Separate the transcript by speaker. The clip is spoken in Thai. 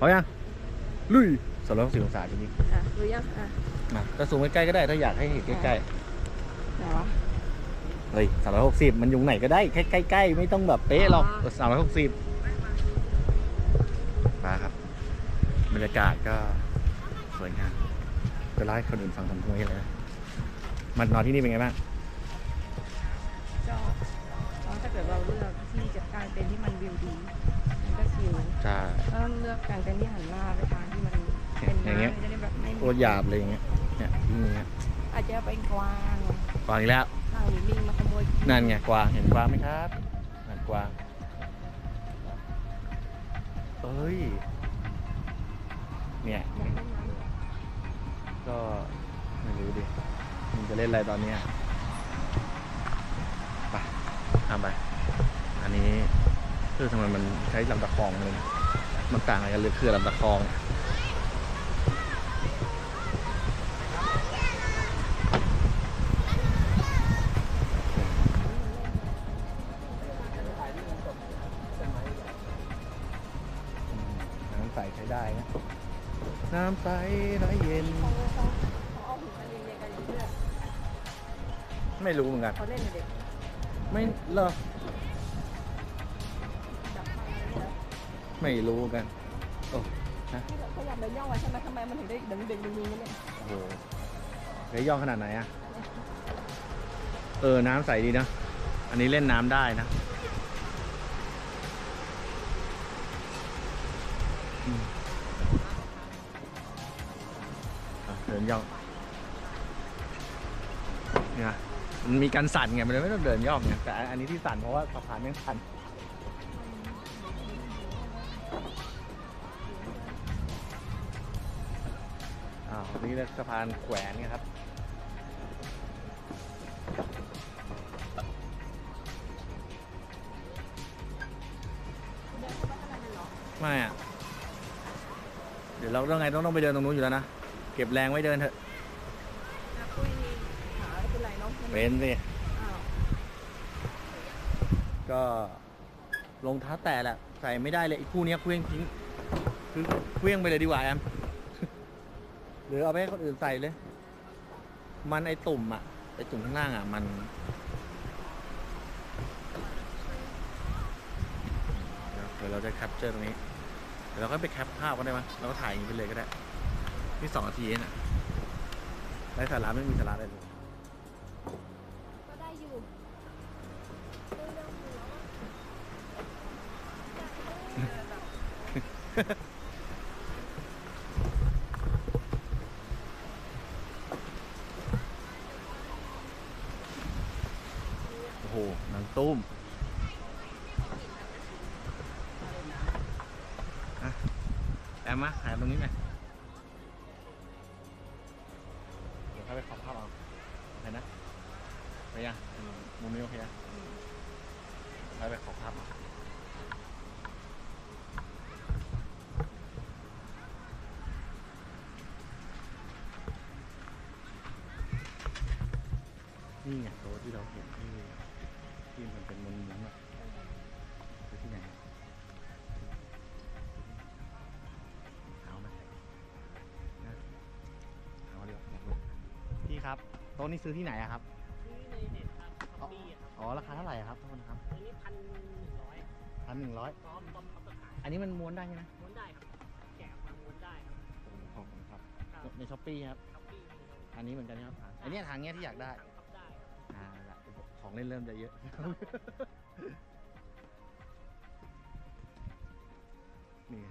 Speaker 1: พร้อมยังลุยสองร้อยหกสิบองศาทีนี้
Speaker 2: อะรู้ยังอะ
Speaker 1: มาจะซูมใกล้ๆก็ได้ถ้าอยากให้เห็นใกล้
Speaker 2: ไหนวะ
Speaker 1: ๆเฮ้ยสามร้อยหกสิบมันอยู่ไหนก็ได้แค่ใกล้ๆไม่ต้องแบบเป๊ะหรอก
Speaker 2: อ๋อ
Speaker 1: สามร้อยหกสิบมาครับ บรรยากาศก็สวยงามจะเล่าให้คนอื่นฟังทำทุกอย่างเลยนะมันนอนที่นี่เป็นไงบ้าง
Speaker 2: ก็ก็ถ้าเกิดเราเลือกที่จะกางเต็นท์ที่มันวิวดี มันก็ชิล
Speaker 1: ใช่
Speaker 2: ถ้าเลือกกางเต็นท์ที่หันหน้าไปทางที่มันเป็น
Speaker 1: อย่างเงี้ย
Speaker 2: น้ำจะได้แบบไม่มี
Speaker 1: โคตรหยาบเลยอย่างเงี้ยเนี่ยที่นี่ฮะ
Speaker 2: อาจจะเป็นกวาง
Speaker 1: กวางอีกแล้ว
Speaker 2: ทางหรือลิงมาขโมย
Speaker 1: นั่นไงกวางเห็นกวางไหมครับนั่นกวางเอ้ยเนี่ย
Speaker 2: อยากเล่นน้ำเหรอ
Speaker 1: ก็ไม่รู้ดิมันจะเล่นอะไรตอนเนี้ยไปทำไป อันนี้คือทำไมมันใช้ลำตะคองเลยนะ มันต่างอะไรกันเลยคือลำตะคองเนี่ยอืมน้ำใสใช้ได้นะ น้ำใสไหลเย็น
Speaker 2: เขาเขาเขาเอาหุ่นมาเรียงๆกันอย่างเพื่อ
Speaker 1: ไม่รู้เหมือนกัน
Speaker 2: เขาเล่นกับเด็ก
Speaker 1: ไม่เหรอ
Speaker 2: ไม่
Speaker 1: รู้เหมือนกัน โอ้
Speaker 2: ที่แบบเขาอยากเดินย่องไว้ใช่ไหมทำไมมันถึงได้เด้งเด้งดึงดึงเนี่ย
Speaker 1: โหเฮ้ยย่องขนาดไหนอะเออ น้ำใสดีนะ อันนี้เล่นน้ำได้นะอืมอะเดินย่องเนี่ยมันมีการสั่นไง มันเลยไม่ต้องเดินย่องไงแต่อันนี้ที่สั่นเพราะว่าสะพานยังสั่น อ้าวนี่สะพานแขวนไงครับไม่อะเดี๋ยวเราต้องไงต้องต้องไปเดินตรงนู้นอยู่แล้วนะ เก็บแรงไว้เดินเถอะ
Speaker 2: นะปุ้ยขาไม่เป็นไรเนาะ
Speaker 1: เป็นสิ
Speaker 2: อ้าว
Speaker 1: ก็รองเท้าแตะแหละใส่ไม่ได้เลยไอ้คู่เนี้ยเคว้งทิ้งคือเคว้งไปเลยดีกว่าแอม หรือเอาไปให้คนอื่นใส่เลย มันไอตุ่มอะไอตุ่มข้างล่างอะมันเดี๋ยวเราจะแคปเจอร์ตรงนี้ เดี๋ยวเราก็ไปแคปภาพก็ได้มั้ยเราก็ถ่ายอย่างนี้ไปเลยก็ได้ นี่สองนาทีเองอะไร้สาระไม่มีสาระอะไรเลย
Speaker 2: ก็ได้อยู่
Speaker 1: โอ้โหหนัง ตุ้มอะแอมมาถ่ายตรงนี้หน่อยเดี๋ยวเข้าไปขอภาพเอาไหนนะไปยังมุมนี้โอเคยังเข้าไปขอภาพเอานี่ไงโต๊ะที่เราเห็นที่ ครับโต๊ะนี้ซื้อที่ไหนอะครับ
Speaker 3: ซื้อในเน็ตครับช้อปปี้ครับ
Speaker 1: อ๋อราคาเท่าไหร่อะครับทุกคนครับ
Speaker 3: อันนี้พันหนึ่งร้อย
Speaker 1: พันหนึ่งร้อย
Speaker 3: พร้อมพร้อมพร้อมจะขาย
Speaker 1: อันนี้มันม้วนได้ใช่ไหม
Speaker 3: ม้วนได้ครับ แกะออกมาม้วนได้ครับ
Speaker 1: ขอบคุณครับ
Speaker 3: ครับ
Speaker 1: ในช้อปปี้ครับ
Speaker 3: ช้อปปี้
Speaker 1: อันนี้เหมือนกันนะครับอันนี้ทางเนี้ยที่อยากได้
Speaker 3: สั่งพับได้ครับ
Speaker 1: อ่าละของเล่นเริ่มจะเยอะนี่ไง